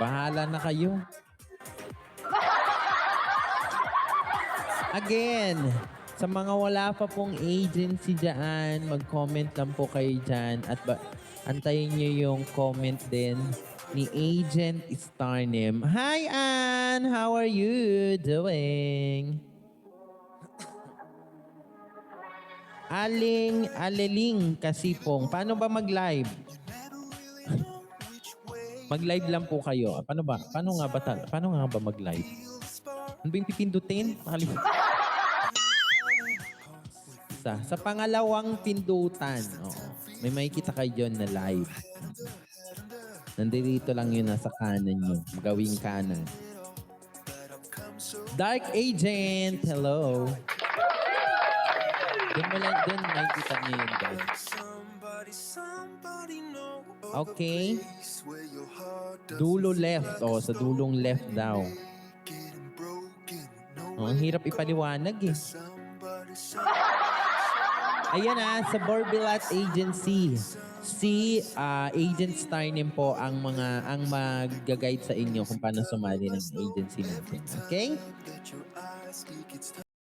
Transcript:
Bahala na kayo. Again, sa mga wala pa pong agency dyan, mag-comment lang po kayo dyan at ba- antayin nyo yung comment din ni Agent Starnim. Hi, Ann! How are you doing? Aling, aleling kasipong. Paano ba mag-live? Mag-live lang po kayo. Paano ba? Paano nga ba? ta- Paano nga ba mag-live? Ano ba yung pipindutin? Sa, sa pangalawang pindutan. Oo. May makikita kayo dyan na live. Nandito lang yun nasa kanan nyo. Gawing kanan. Dark Agent! Hello! Doon mo lang, doon makikita nyo yun guys. Okay. Dulo left. O, sa dulong left daw. Oh, ang hirap ipaliwanag eh. Ayan na, sa Borbilat Agency. Si ah, Agent Starnim po ang mga ang mag-guide sa inyo kung paano sumali ng agency natin. Okay?